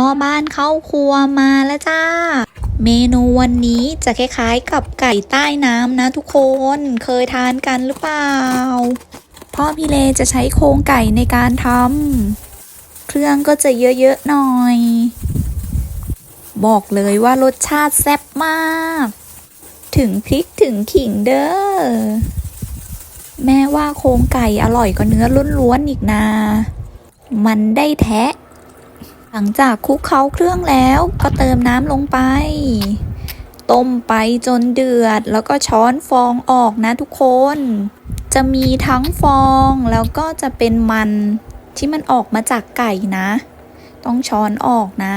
พ่อบ้านเข้าครัวมาแล้วจ้า เมนูวันนี้จะคล้ายๆกับไก่ใต้น้ำนะทุกคนเคยทานกันหรือเปล่า พ่อพี่เลจะใช้โครงไก่ในการทำเครื่องก็จะเยอะๆหน่อย บอกเลยว่ารสชาติแซ่บมาก ถึงพริกถึงขิงเด้อแม่ว่าโครงไก่อร่อยกว่าเนื้อล้วนๆอีกนามันได้แทะ หลังจากคลุกเคล้าเครื่องแล้วก็เติมน้ำลงไป ต้มไปจนเดือด แล้วก็ช้อนฟองออกนะทุกคน จะมีทั้งฟองแล้วก็จะเป็นมันที่มันออกมาจากไก่นะ ต้องช้อนออกนะ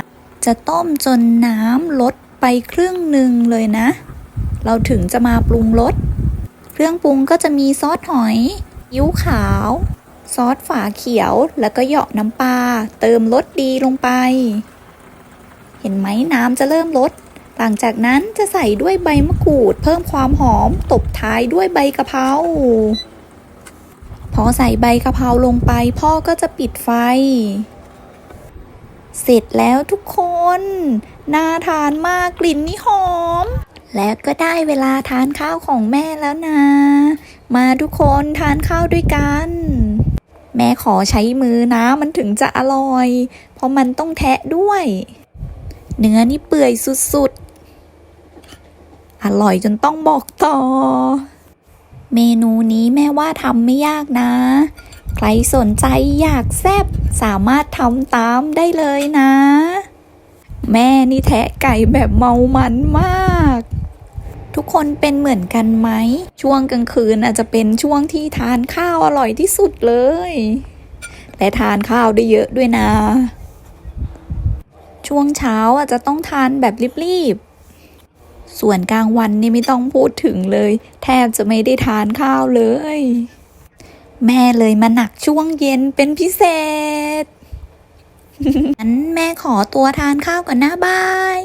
จะต้มจนน้ำลดไปครึ่งหนึ่งเลยนะ เราถึงจะมาปรุงรส เครื่องปรุงก็จะมีซอสหอยยิ้วขาว ซอสฝาเขียวแล้วก็เหยาะน้ำปลาเติมรสดีลงไป เห็นไหมน้ำจะเริ่มลด หลังจากนั้นจะใส่ด้วยใบมะกรูด เพิ่มความหอมตบท้ายด้วยใบกะเพราพอใส่ใบกะเพราลงไปพ่อก็จะปิดไฟ เสร็จแล้วทุกคน น่าทานมากกลิ่นนี่หอม และก็ได้เวลาทานข้าวของแม่แล้วนะ มาทุกคนทานข้าวด้วยกัน ม่ขอใช้มือนะมันถึงจะอร่อย เพราะมันต้องแทะด้วย เนื้อนี่เปื่อยสุดๆ อร่อยจนต้องบอกต่อ เมนูนี้แม่ว่าทำไม่ยากนะ ใครสนใจอยากแซบสามารถทำตามได้เลยนะ แม่นี่แทะไก่แบบเมามันมาก ทุกคนเป็นเหมือนกันไหม ช่วงกลางคืนอาจจะเป็นช่วงที่ทานข้าวอร่อยที่สุดเลย และทานข้าวได้เยอะด้วยนะ ช่วงเช้าอาจจะต้องทานแบบรีบๆ ส่วนกลางวันนี่ไม่ต้องพูดถึงเลย แทบจะไม่ได้ทานข้าวเลย แม่เลยมาหนักช่วงเย็นเป็นพิเศษงั้นแม่ขอตัวทานข้าวก่อนนะบาย